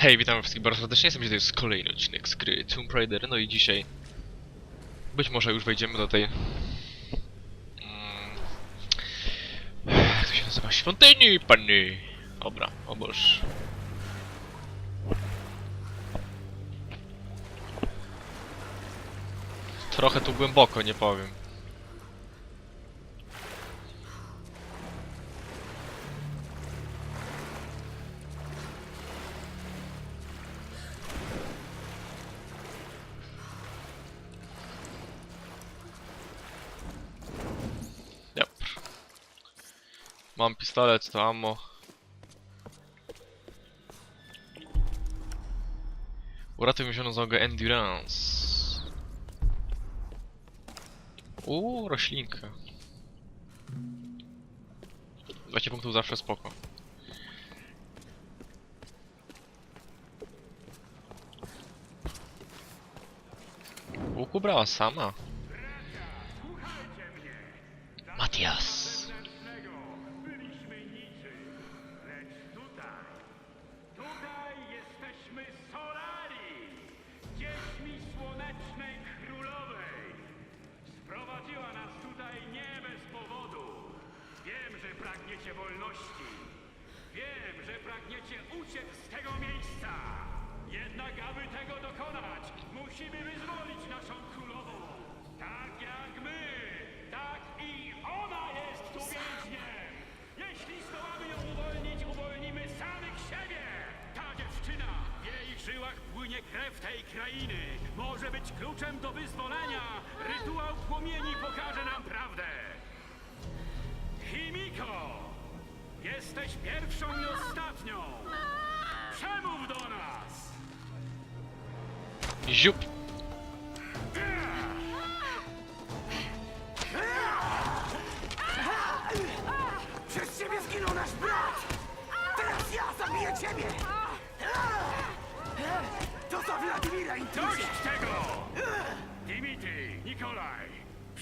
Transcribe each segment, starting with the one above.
Hej, witam wszystkich bardzo serdecznie, jestem dzisiaj jest kolejny odcinek z gry Tomb Raider, no i dzisiaj być może już wejdziemy do tej mm, to się nazywa? Świątyni, panny! Dobra, o Boż. Trochę tu głęboko, nie powiem. Mam pistolet, to ammo. Uratuj mieszoną załogę Endurance. Uuu, roślinka. 20 punktów zawsze spoko. Łuku brała sama. Krew tej krainy. Może być kluczem do wyzwolenia. Rytuał płomieni pokaże nam prawdę. Himiko! Jesteś pierwszą i ostatnią! Przemów do nas! Ziup.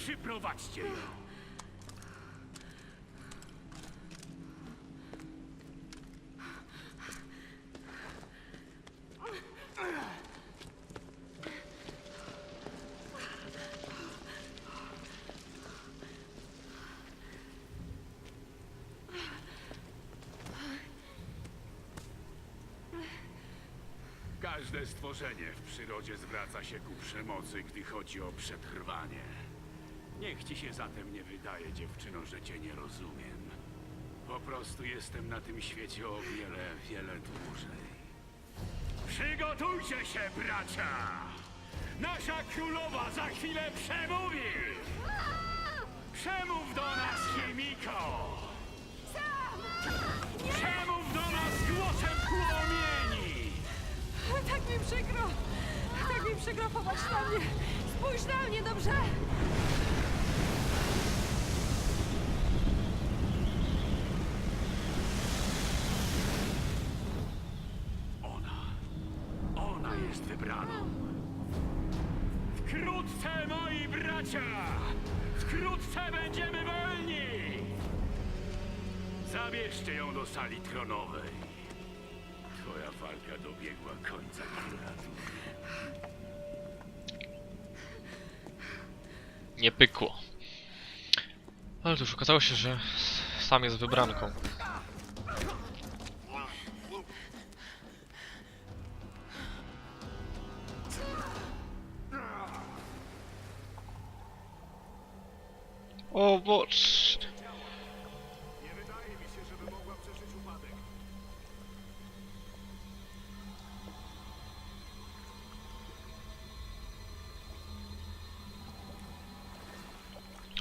Przyprowadźcie ją. Każde stworzenie w przyrodzie zwraca się ku przemocy, gdy chodzi o przetrwanie. Niech ci się zatem nie wydaje, dziewczyno, że cię nie rozumiem. Po prostu jestem na tym świecie o wiele, wiele dłużej. Przygotujcie się, bracia! Nasza królowa za chwilę przemówi! Przemów do nas, Chimiko! Przemów do nas głosem płomieni! Tak mi przykro! Tak mi przykro, popatrz na mnie! Spójrz na mnie, dobrze? Wkrótce będziemy wolni! Zabierzcie ją do sali tronowej. Twoja walka dobiegła końca, Konradu. Nie pykło. Ale cóż, okazało się, że sam jest wybranką. O Boż! Nie wydaje mi się, żeby mogła przeżyć upadek.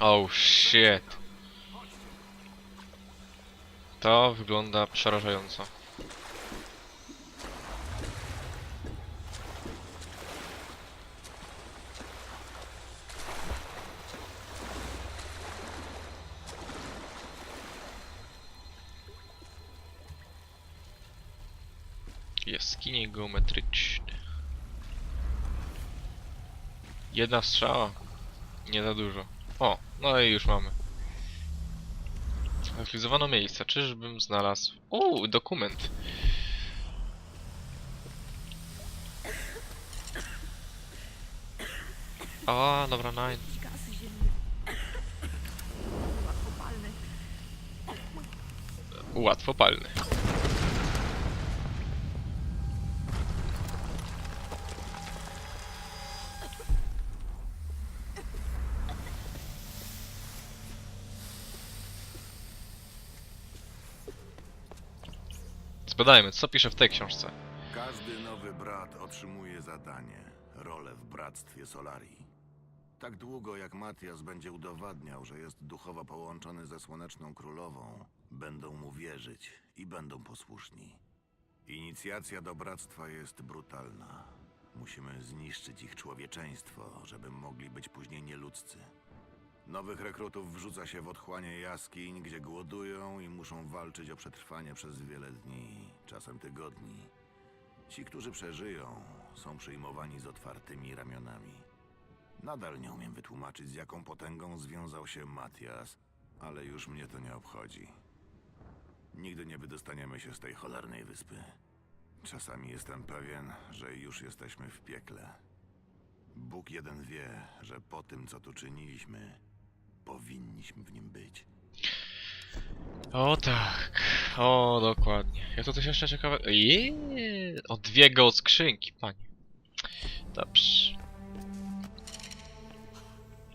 Oh shit. To wygląda przerażająco. geometryczny. Jedna strzała. Nie za dużo. O, no i już mamy. Zlokalizowano miejsca. Czyżbym znalazł... O, dokument. A, dobra, nine. Łatwo palny. Zbadajmy, co pisze w tej książce. Każdy nowy brat otrzymuje zadanie, rolę w bractwie Solarii. Tak długo jak Matias będzie udowadniał, że jest duchowo połączony ze Słoneczną Królową, będą mu wierzyć i będą posłuszni. Inicjacja do bractwa jest brutalna. Musimy zniszczyć ich człowieczeństwo, żeby mogli być później nieludzcy. Nowych rekrutów wrzuca się w otchłanie jaskiń, gdzie głodują i muszą walczyć o przetrwanie przez wiele dni, czasem tygodni. Ci, którzy przeżyją, są przyjmowani z otwartymi ramionami. Nadal nie umiem wytłumaczyć, z jaką potęgą związał się Matias, ale już mnie to nie obchodzi. Nigdy nie wydostaniemy się z tej cholernej wyspy. Czasami jestem pewien, że już jesteśmy w piekle. Bóg jeden wie, że po tym, co tu czyniliśmy, powinniśmy w nim być. O tak, o dokładnie. Ja to coś jeszcze ciekawe. Jeee, o dwie go skrzynki, panie. Dobrze.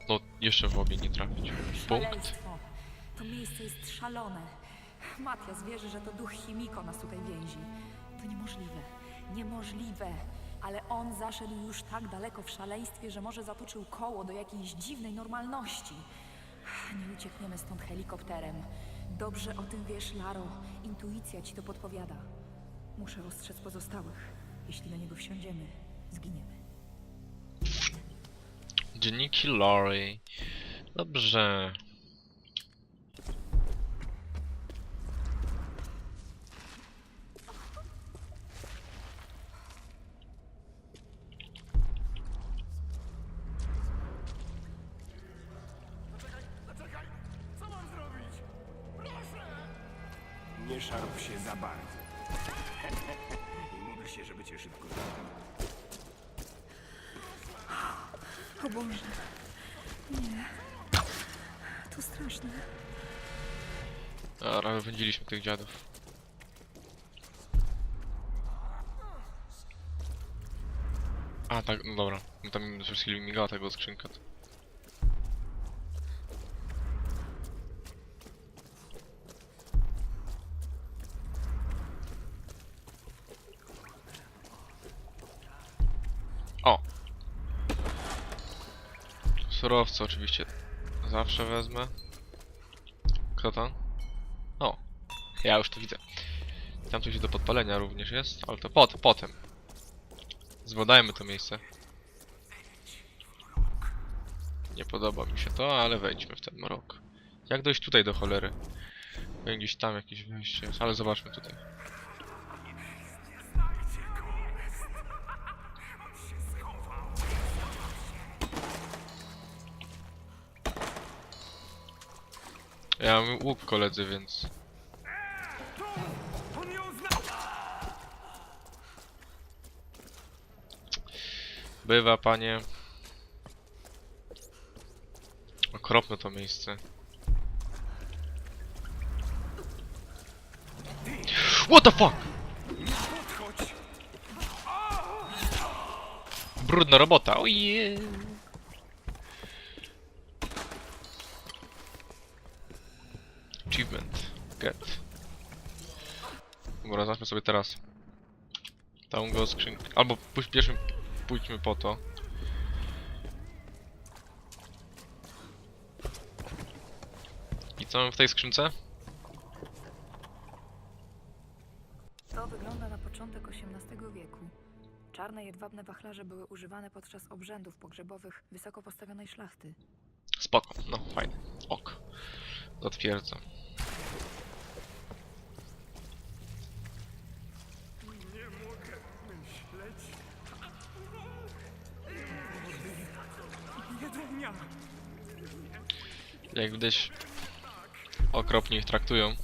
No, jeszcze w obie nie trafić. Punkt. Szaleństwo. To miejsce jest szalone. Matias wierzy, że to duch Chimiko nas tutaj więzi. To niemożliwe. Niemożliwe. Ale on zaszedł już tak daleko w szaleństwie, że może zatoczył koło do jakiejś dziwnej normalności. Nie uciekniemy stąd helikopterem. Dobrze o tym wiesz, Laro. Intuicja ci to podpowiada. Muszę ostrzec pozostałych. Jeśli na niego wsiądziemy, zginiemy. Dzienniki Lori. Dobrze. Szybko. O Boże. Nie. To straszne. Dobra, wypędziliśmy tych dziadów. A, tak, no dobra. No tam przez chwilę migała tego skrzynka. to- O! Surowce oczywiście zawsze wezmę. Kto to? O, ja już to widzę. Tam coś do podpalenia również jest, ale to pot, potem. Zbadajmy to miejsce. Nie podoba mi się to, ale wejdźmy w ten mrok. Jak dojść tutaj do cholery? Gdzieś tam jakieś wejście ale zobaczmy tutaj. Ja mam łuk koledzy, więc... Bywa, panie. Okropne to miejsce. What the fuck? Brudna robota, ojej. Achievement. Get. Dobra, zobaczmy sobie teraz. Tam go skrzynkę. Albo pierwszym pójdźmy po to. I co mamy w tej skrzynce? To wygląda na początek XVIII wieku. Czarne jedwabne wachlarze były używane podczas obrzędów pogrzebowych wysoko postawionej szlachty. Spoko, no fajnie. Ok. Zatwierdzam. Nie mogę myśleć. Jak widać, okropnie ich traktują.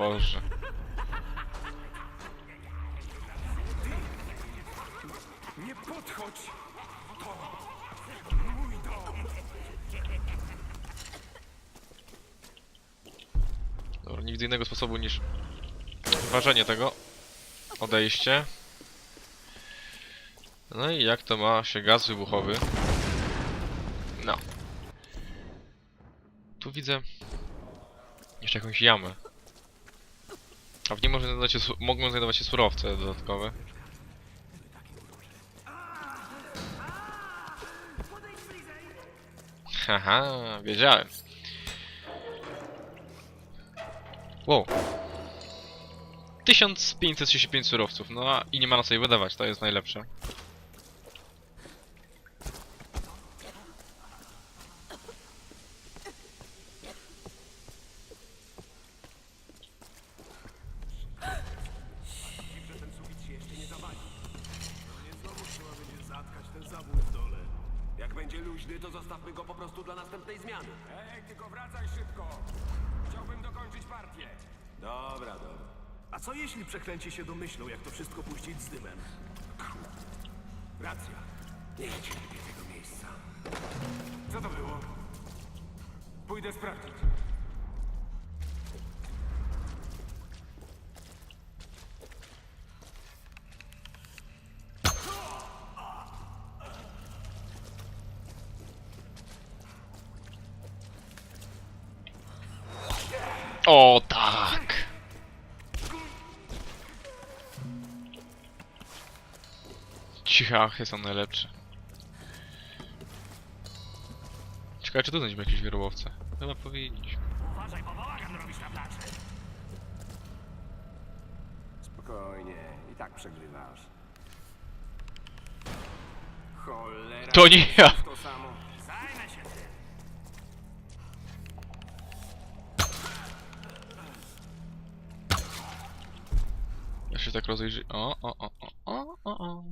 Boże. Nie podchodź! To mój dom! Dobra, widzę innego sposobu niż ważenie tego. Odejście. No i jak to ma się gaz wybuchowy? No. Tu widzę jeszcze jakąś jamę. A w niej może znajdować się, mogą znajdować się surowce dodatkowe. Haha, wiedziałem. Wow. 1535 surowców, no i nie ma na co je wydawać, to jest najlepsze. O tak! Cichachy są najlepsze. Ciekawe czy tu znajdziemy jakieś wierołowce. Chyba powinniśmy. Uważaj, bo bałagan robisz na plaży. Spokojnie, i tak przegrywasz. Cholera. To nie ja! To samo. Tak rozejrzy... O, o, o, o, o, o, o.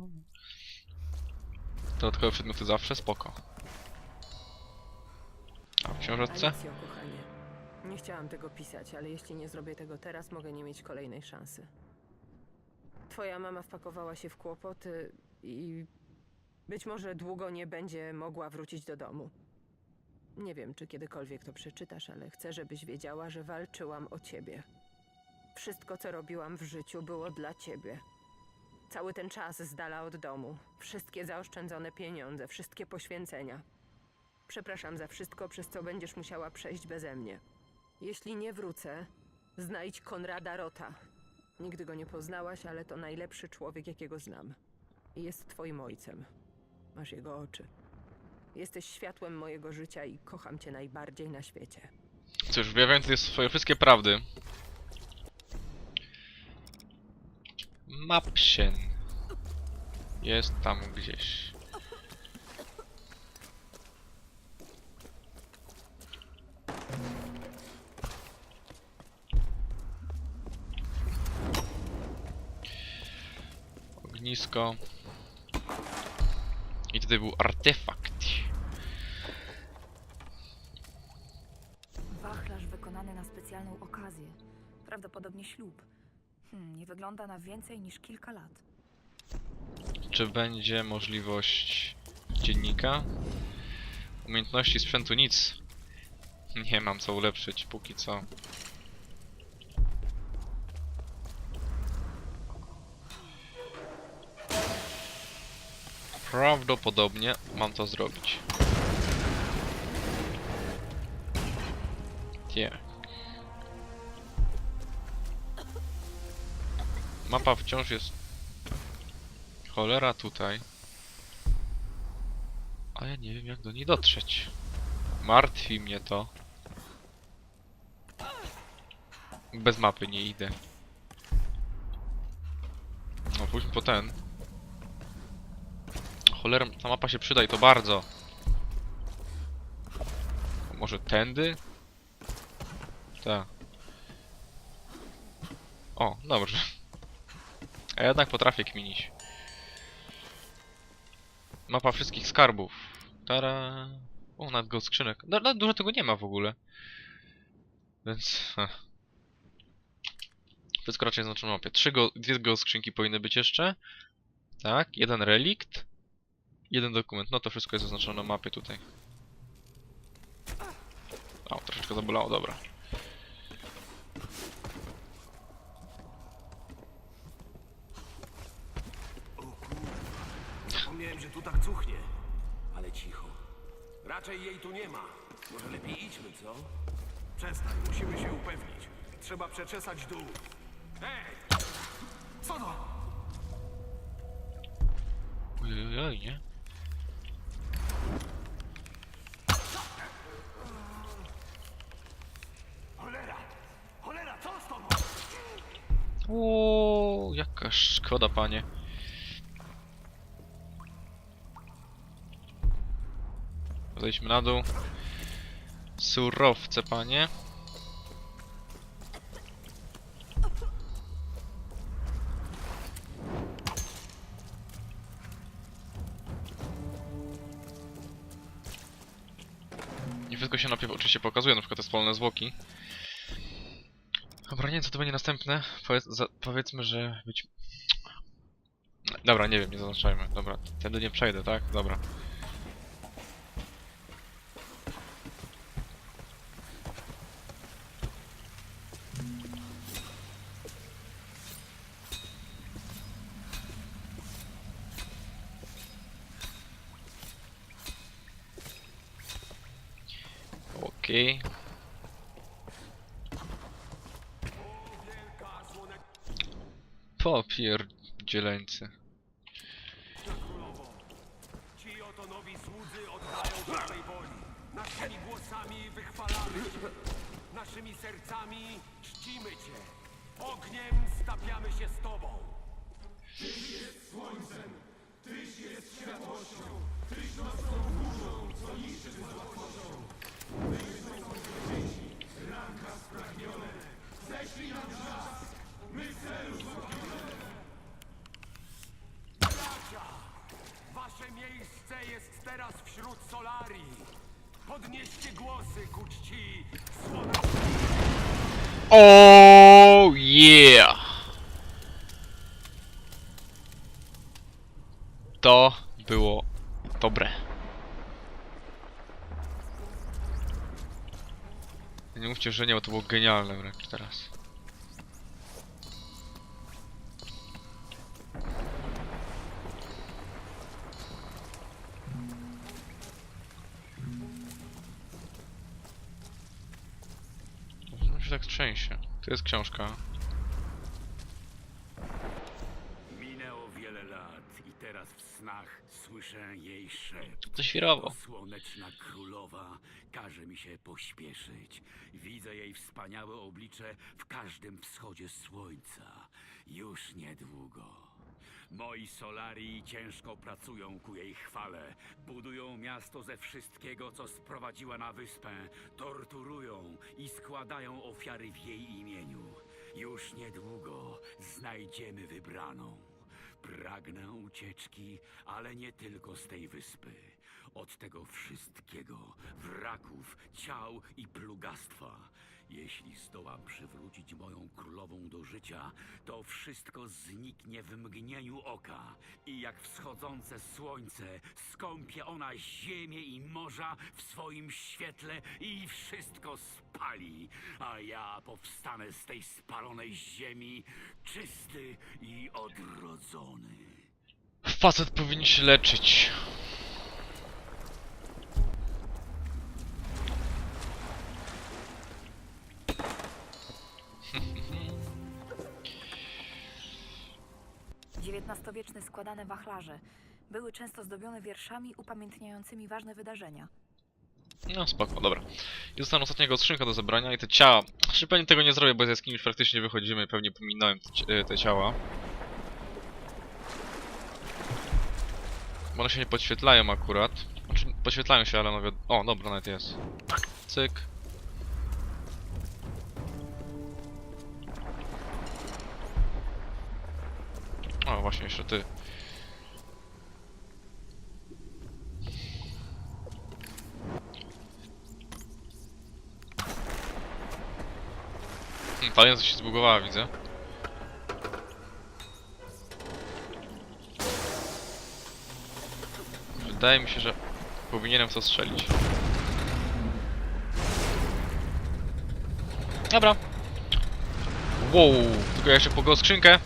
Dodatkowe przedmioty zawsze spoko. A w książeczce? Alecjo, kochanie. Nie chciałam tego pisać, ale jeśli nie zrobię tego teraz, mogę nie mieć kolejnej szansy. Twoja mama wpakowała się w kłopoty i być może długo nie będzie mogła wrócić do domu. Nie wiem, czy kiedykolwiek to przeczytasz, ale chcę, żebyś wiedziała, że walczyłam o ciebie. Wszystko, co robiłam w życiu, było dla ciebie. Cały ten czas z dala od domu, wszystkie zaoszczędzone pieniądze, wszystkie poświęcenia. Przepraszam za wszystko, przez co będziesz musiała przejść beze mnie. Jeśli nie wrócę, znajdź Konrada Rota. Nigdy go nie poznałaś, ale to najlepszy człowiek, jakiego znam. Jest twoim ojcem. Masz jego oczy. Jesteś światłem mojego życia i kocham cię najbardziej na świecie. Cóż, wyjawiając tutaj swoje wszystkie prawdy. Mapsien. Jest tam gdzieś. Ognisko. I tutaj był artefakt. Wachlarz wykonany na specjalną okazję. Prawdopodobnie ślub. Hmm, nie wygląda na więcej niż kilka lat. Czy będzie możliwość dziennika? Umiejętności sprzętu nic. Nie mam co ulepszyć póki co. Prawdopodobnie mam to zrobić. Nie. Mapa wciąż jest Cholera tutaj. A ja nie wiem jak do niej dotrzeć. Martwi mnie to. Bez mapy nie idę. No pójdźmy po ten. Cholera, ta mapa się przyda i to bardzo. Może tędy? Tak. O, dobrze. A jednak potrafię kminić. Mapa wszystkich skarbów. Tara. O, nawet go skrzynek. No, no, dużo tego nie ma w ogóle. Więc. heh. Wszystko raczej zaznaczone na mapie. Trzy go, dwie go skrzynki powinny być jeszcze. Tak, jeden relikt. Jeden dokument. No to wszystko jest zaznaczone na mapie tutaj. O, troszeczkę zabolało, dobra. Zapomniałem, że tu tak cuchnie. Ale cicho. Raczej jej tu nie ma. Może lepiej idźmy, co? Przestań, musimy się upewnić. Trzeba przeczesać dół. Hej! Co to? Ojej, nie? Cholera! Cholera, co z tobą? O, jaka szkoda, panie. Zejdźmy na dół. Surowce, panie. Nie wszystko się najpierw oczywiście pokazuje, na przykład te spolne zwłoki. Dobra, nie wiem co to będzie następne. Powiedz, za, powiedzmy, że być... Dobra, nie wiem, nie zaznaczajmy. Dobra, tędy nie przejdę, tak? Dobra. Okej. Popierdzieleńcy. Ci oto nowi słudzy oddają swej woli. Naszymi głosami wychwalamy Cię. Naszymi sercami czcimy Cię. Ogniem stapiamy się z Tobą. Bracia, Wasze miejsce jest teraz wśród Solarii. Podnieście głosy ku czci Oh yeah! To było dobre. Nie mówcie, że nie, bo to było genialne wręcz teraz. To jest książka. Minęło wiele lat i teraz w snach słyszę jej szept. To świrowo. Słoneczna królowa każe mi się pośpieszyć. Widzę jej wspaniałe oblicze w każdym wschodzie słońca. Już niedługo. Moi Solarii ciężko pracują ku jej chwale. Budują miasto ze wszystkiego, co sprowadziła na wyspę. Torturują i składają ofiary w jej imieniu. Już niedługo znajdziemy wybraną. Pragnę ucieczki, ale nie tylko z tej wyspy. Od tego wszystkiego, wraków, ciał i plugastwa. Jeśli zdołam przywrócić moją królową do życia, to wszystko zniknie w mgnieniu oka. I jak wschodzące słońce, skąpie ona ziemię i morza w swoim świetle i wszystko spali. A ja powstanę z tej spalonej ziemi, czysty i odrodzony. Facet powinien się leczyć. XIX-wieczne składane wachlarze były często zdobione wierszami upamiętniającymi ważne wydarzenia. No spoko, dobra. I zostaną ostatniego skrzynka do zebrania i te ciała. Znaczy pewnie tego nie zrobię, bo z jaskini już praktycznie wychodzimy pewnie pominąłem te, e, te ciała. Bo one się nie podświetlają akurat. Znaczy, podświetlają się, ale no wiad... O, dobra, nawet jest. Cyk. O, właśnie, jeszcze ty. Hmm, Talenza się zbugowała, widzę. Wydaje mi się, że powinienem w to strzelić. Dobra. Wow, tylko ja jeszcze pobił skrzynkę.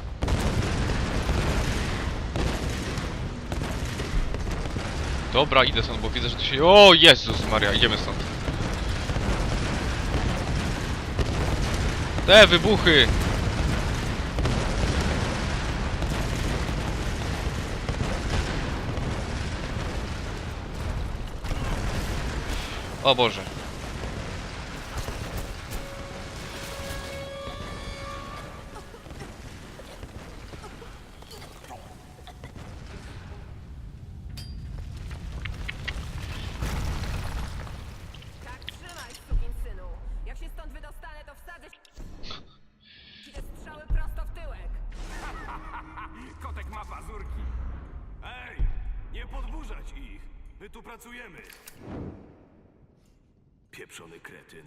Dobra, idę stąd, bo widzę, że tu się... O, Jezus Maria, idziemy stąd. Te wybuchy! O Boże. My tu pracujemy. Pieprzony kretyn.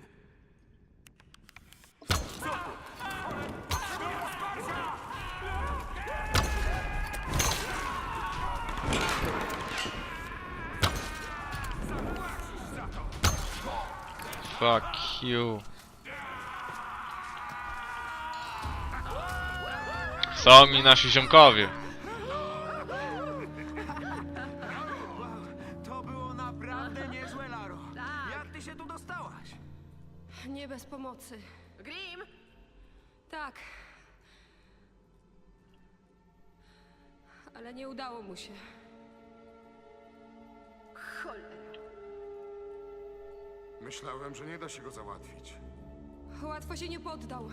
Fuck you. Są mi nasi ziomkowie. Pomocy. Grim! Tak. Ale nie udało mu się. Myślałem, że nie da się go załatwić. Łatwo się nie poddał.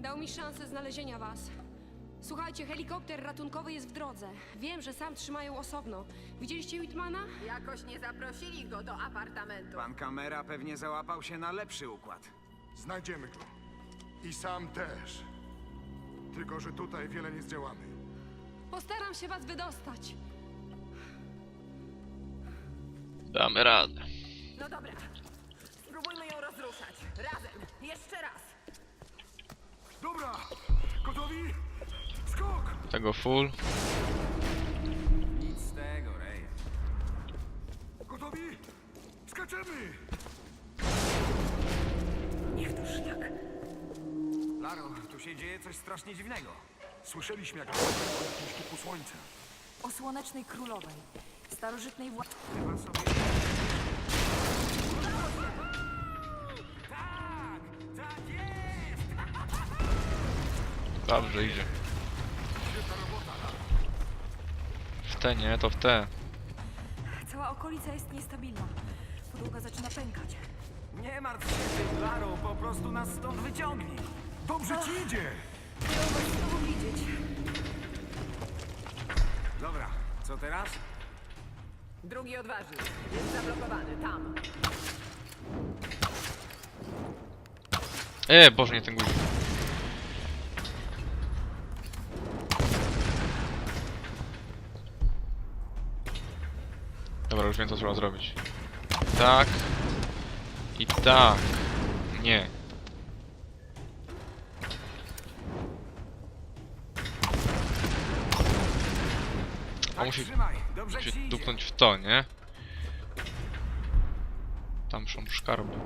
Dał mi szansę znalezienia was. Słuchajcie, helikopter ratunkowy jest w drodze. Wiem, że sam trzymają osobno. Widzieliście Whitmana? Jakoś nie zaprosili go do apartamentu. Pan kamera pewnie załapał się na lepszy układ. Znajdziemy go. I sam też. Tylko, że tutaj wiele nie zdziałamy. Postaram się was wydostać. Damy radę. No dobra. Spróbujmy ją rozruszać. Razem. Jeszcze raz. Dobra, gotowi? Skok! Tego full. Nic z tego, Ray. Gotowi? Skaczemy! Niech to szlak. Laro, tu się dzieje coś strasznie dziwnego. Słyszeliśmy, jak duchu słońca. O słonecznej królowej, starożytnej. Chyba sobie... Tak! Tak jest! Dobrze idzie. W te nie, to w te. Cała okolica jest niestabilna. Podłoga zaczyna pękać. Nie martw się tym, Laro, po prostu nas stąd wyciągnij. Dobrze ci idzie! Miło was znowu widzieć. Dobra, co teraz? Drugi odważny. Jest zablokowany. Tam. E, Boże, nie ten guzik. Dobra, już wiem co trzeba zrobić. Tak. I tak. Nie. A Tak, musi idzie. dupnąć w to, nie? Tam są szkarby.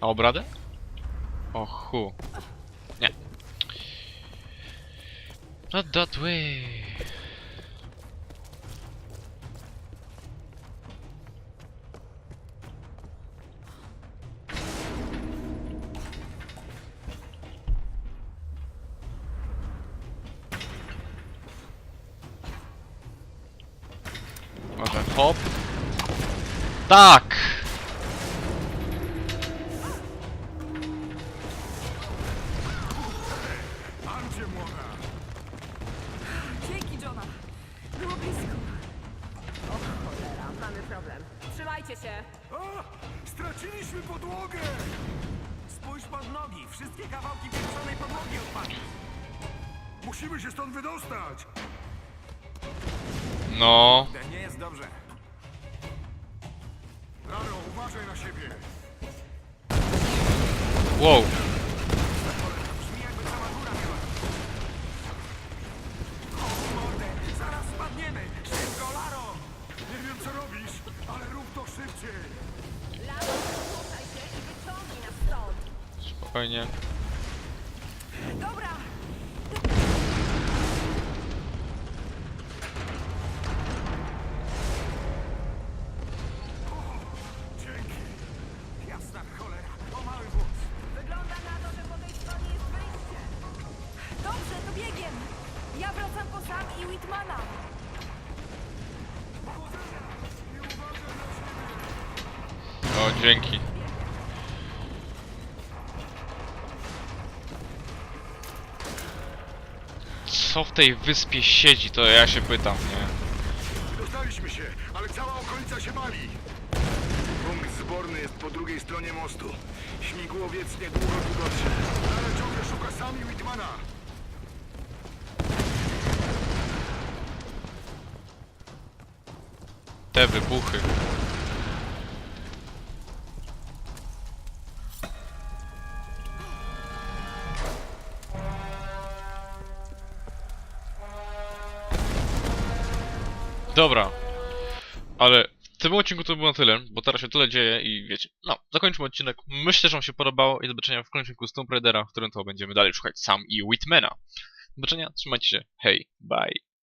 A obradę? O chu. Nie. Not that way. Tak! Wow. Co w tej wyspie siedzi, to ja się pytam, nie? Dostaliśmy się, ale cała okolica się mali. Punkt zborny jest po drugiej stronie mostu. Śmigłowiec niedługo tu dotrze. Ale ciągle szuka sami Whitmana. Te wybuchy. Dobra. Ale w tym odcinku to było na tyle, bo teraz się tyle dzieje i wiecie, no, zakończymy odcinek. Myślę, że wam się podobało i do zobaczenia w kolejnym odcinku Tomb Raidera, w którym to będziemy dalej szukać Sam i Whitmana. Do zobaczenia, trzymajcie się, hej, bye.